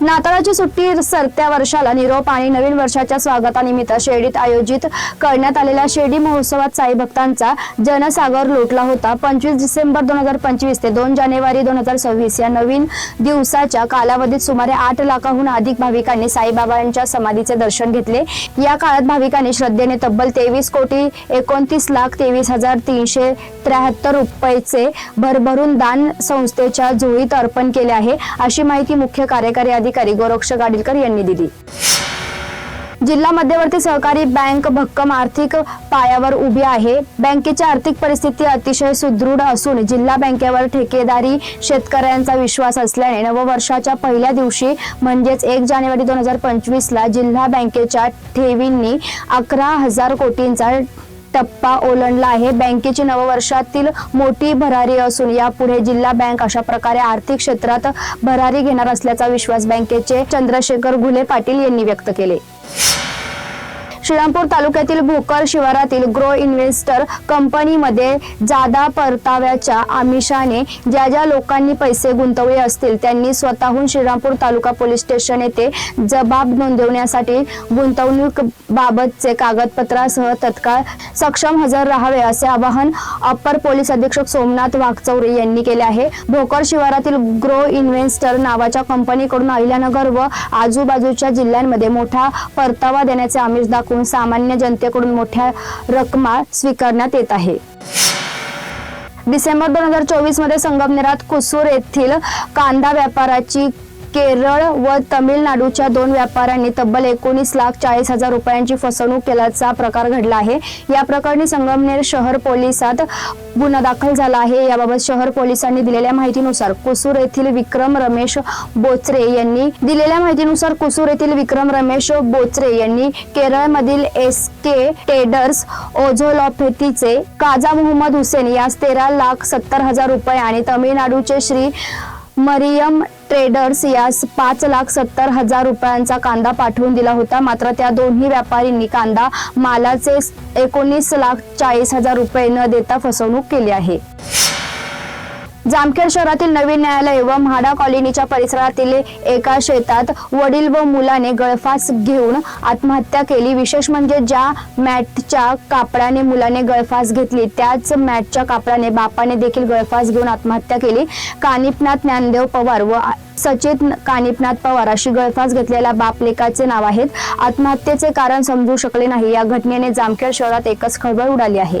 नाताळाची सुट्टी सरत्या वर्षाला. निरोप आणि नवीन वर्षाच्या स्वागतानिमित्त शिर्डीत आयोजित करण्यात आलेल्या शिर्डी महोत्सवात साई भक्तांचा जनसागर लोटला होता. पंचवीस डिसेंबर दोन हजार पंचवीस ते दोन जानेवारी दोन हजार सव्वीस या नवीन दिवसाच्या कालावधीत सुमारे आठ लाखाहून अधिक भाविकांनी साईबाबांच्या समाधीचे दर्शन घेतले. या काळात भाविकांनी श्रद्धेने तब्बल तेवीस कोटी एकोणतीस लाख तेवीस हजार तीनशे त्र्याहत्तर रुपयाचे भरभरून दान संस्थेच्या झोळीत अर्पण केले आहे. अशी माहिती मुख्य कार्यकारी अधिकारी गोरक्ष गाडीलकर यांनी दिली. जिल्हा मध्यवर्ती सहकारी बँक भक्कम आर्थिक पायावर उभी आहे. बँकेची आर्थिक परिस्थिती अतिशय सुदृढ असून जिल्हा बँकेवर ठेकेदारी शेतकऱ्यांचा विश्वास असल्याने नववर्षाच्या पहिल्या दिवशी म्हणजेच एक जानेवारी दोन हजार पंचवीस ला जिल्हा बँकेच्या ठेवींनी अकरा हजार कोटींचा टप्पा ओलांडला आहे. बँकेची नववर्षातील मोठी भरारी असून यापुढे जिल्हा बँक अशा प्रकारे आर्थिक क्षेत्रात भरारी घेणार असल्याचा विश्वास बँकेचे चंद्रशेखर घुले पाटील यांनी व्यक्त केले. श्रीरामपूर तालुक्यातील भोकर शिवारातील ग्रो इन्व्हेस्टर कंपनीमध्ये जादा परताव्याच्या आमिषाने ज्या ज्या लोकांनी पैसे गुंतवले असतील त्यांनी स्वतःहून श्रीरामपूर तालुका पोलीस स्टेशन येथे जबाब नोंदवण्यासाठी गुंतवणूक बाबतचे कागदपत्रासह तत्काळ सक्षम हजर राहावे असे आवाहन अप्पर पोलीस अधीक्षक सोमनाथ वाघचौरे यांनी केले आहे. भोकर शिवारातील ग्रो इन्व्हेस्टर नावाच्या कंपनीकडून अहिल्यानगर व आजूबाजूच्या जिल्ह्यांमध्ये मोठा परतावा देण्याचे आमिष दाखवून सामान्य जनतेकडून मोठ्या रकमा स्वीकारण्यात येत आहे. डिसेंबर दोन हजार चोवीसमध्ये संगमनेरात कुसूर येथील कांदा व्यापाराची केरळ व तमिळनाडूच्या दोन व्यापाऱ्यांनी तब्बल एकोणीस लाख चाळीस हजार रुपयांची फसवणूक केल्याचा प्रकार घडला आहे. या प्रकरणी संगमनेर शहर पोलिसात गुन्हा दाखल झाला आहे. याबाबत शहर पोलिसांनी दिलेल्या माहितीनुसार कुसूर येथील विक्रम रमेश बोचरे यांनी दिलेल्या माहितीनुसार कुसूर येथील विक्रम रमेश बोचरे यांनी केरळमधील एस के टेडर्स ओझोलॉफेतीचे काजा मोहम्मद हुसेन यास तेरा लाख सत्तर हजार रुपये आणि तमिळनाडूचे श्री मरियम ट्रेडर्स यास पाच लाख सत्तर हजार रुपयांचा कांदा पाठवून दिला होता. मात्र त्या दोन्ही व्यापारींनी कांदा मालाचे एकोणीस लाख चाळीस हजार रुपये न देता फसवणूक केली आहे. जामखेड शहरातील नवीन न्यायालय व म्हाडा कॉलनीच्या परिसरातील एका शेतात वडील व मुलाने गळफास घेऊन आत्महत्या केली. विशेष म्हणजे ज्या मॅटच्या कापडाने मुलाने गळफास घेतली त्याच मॅटच्या कापडाने बापाने देखील गळफास घेऊन आत्महत्या केली. कानिपनाथ ज्ञानदेव पवार व सचेत कानिपनाथ पवार अशी गळफास घेतलेल्या बाप लेकाचे नाव आहेत. आत्महत्येचे कारण समजू शकले नाही. या घटनेने जामखेड शहरात एकच खळबळ उडाली आहे.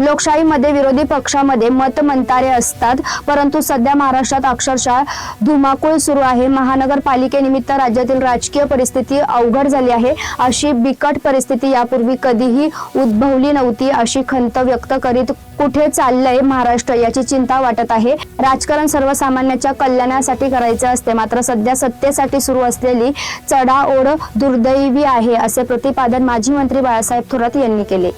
लोकशाहीमध्ये विरोधी पक्षामध्ये मतमंतारे असतात परंतु सध्या महाराष्ट्रात अक्षरशः धुमाकूळ सुरू आहे. महानगरपालिकेनिमित्त राज्यातील राजकीय परिस्थिती अवघड झाली आहे. अशी बिकट परिस्थिती यापूर्वी कधीही उद्भवली नव्हती अशी खंत व्यक्त करीत कुठे चाललंय महाराष्ट्र याची चिंता वाटत आहे. राजकारण सर्वसामान्यांच्या कल्याणासाठी करायचे असते मात्र सध्या सत्तेसाठी सुरू असलेली चढाओढ दुर्दैवी आहे असे प्रतिपादन माजी मंत्री बाळासाहेब थोरात यांनी केले.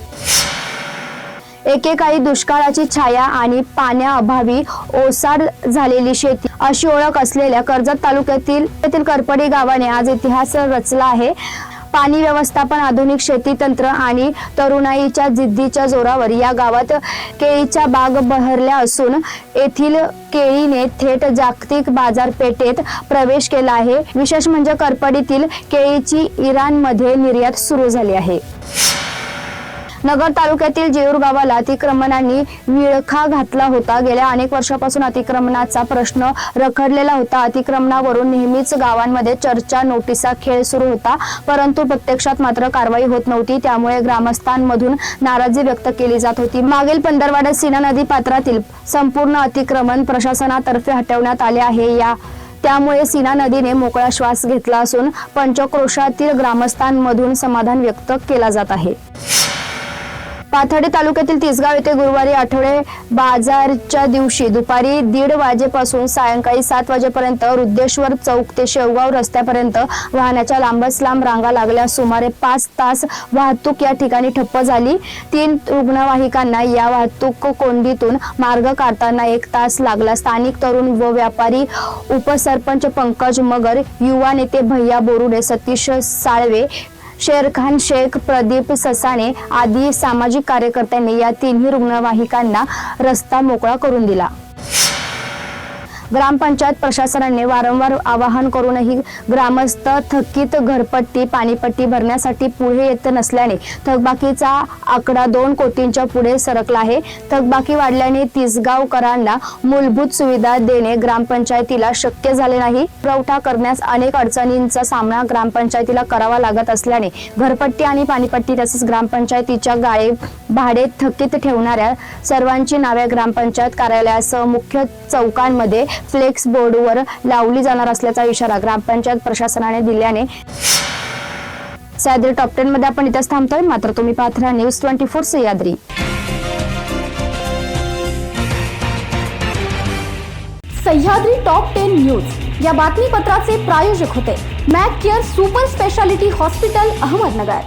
एकेकाळी दुष्काळाची छाया आणि पाण्याअभावी ओसाड झालेली शेती. अशी ओळख असलेल्या कर्जत तालुक्यातील येथील करपडी गावाने आज इतिहास रचला आहे. पाणी व्यवस्थापन आधुनिक शेती तंत्र आणि तरुणाईच्या जिद्दीच्या जोरावर या गावात केळीच्या बाग बहरल्या असून येथील केळीने थेट जागतिक बाजारपेठेत प्रवेश केला आहे. विशेष म्हणजे करपडीतील केळीची इराणमध्ये निर्यात सुरू झाली आहे. नगर तालुक्यातील जेऊर गावाला अतिक्रमणांनी विळखा घातला होता. गेल्या अनेक वर्षापासून अतिक्रमणाचा प्रश्न रखडलेला होता. अतिक्रमणावरून नेहमीच गावांमध्ये चर्चा नोटिसा खेळ सुरू होता. परंतु प्रत्यक्षात मात्र कारवाई होत नव्हती. त्यामुळे ग्रामस्थांमधून नाराजी व्यक्त केली जात होती. मागील पंधरवाड्यात सीना नदी पात्रातील संपूर्ण अतिक्रमण प्रशासनातर्फे हटवण्यात आले आहे. या त्यामुळे सीना नदीने मोकळा श्वास घेतला असून पंचक्रोशातील ग्रामस्थांमधून समाधान व्यक्त केला जात आहे. पाथर्डी तालुक्यातील तिसगाव येथे गुरुवारी आठवडे बाजारच्या दिवशी दुपारी दीड वाजेपासून सायंकाळी सात वाजेपर्यंत रुद्धेश्वर चौक ते शेवगाव रस्त्यापर्यंत वाहनाच्या लांबच लांब रांगा लागल्या. सुमारे पाच तास वाहतूक या ठिकाणी ठप्प झाली. तीन रुग्णवाहिकांना या वाहतूक कोंडीतून मार्ग काढताना एक तास लागला. स्थानिक तरुण व व्यापारी उपसरपंच पंकज मगर युवा नेते भैया बोरुडे सतीश साळवे शेरखान शेख प्रदीप ससाणे आदी सामाजिक कार्यकर्त्यांनी या तिन्ही रुग्णवाहिकांना रस्ता मोकळा करून दिला. ग्रामपंचायत प्रशासनाने वारंवार आवाहन करूनही ग्रामस्थ थकीत घरपट्टी पाणीपट्टी भरण्यासाठी पुढे येत नसल्याने थकबाकीचा आकडा दोन कोटींच्या पुढे सरकला आहे. थकबाकी वाढल्याने तिसगावकरांना मूलभूत सुविधा देणे ग्रामपंचायतीला शक्य झाले नाही. पुरवठा करण्यास अनेक अडचणींचा सामना ग्रामपंचायतीला करावा लागत असल्याने घरपट्टी आणि पाणीपट्टी तसेच ग्रामपंचायतीच्या गाळे भाडे थकीत ठेवणाऱ्या सर्वांची नावे ग्रामपंचायत कार्यालयासह मुख्य चौकांमध्ये फ्लेक्स बोर्डवर लावली जाणार असल्याचा इशारा ग्रामपंचायत प्रशासनाने दिल्याने सह्याद्री टॉप टेन मध्ये आपण इथेच थांबतोय. मात्र तुम्ही पाहत राहा news twenty four Sahyadri. Sahyadri top ten news या बातमीपत्राचे प्रायोजक होते. Mac care super speciality hospital Ahmednagar.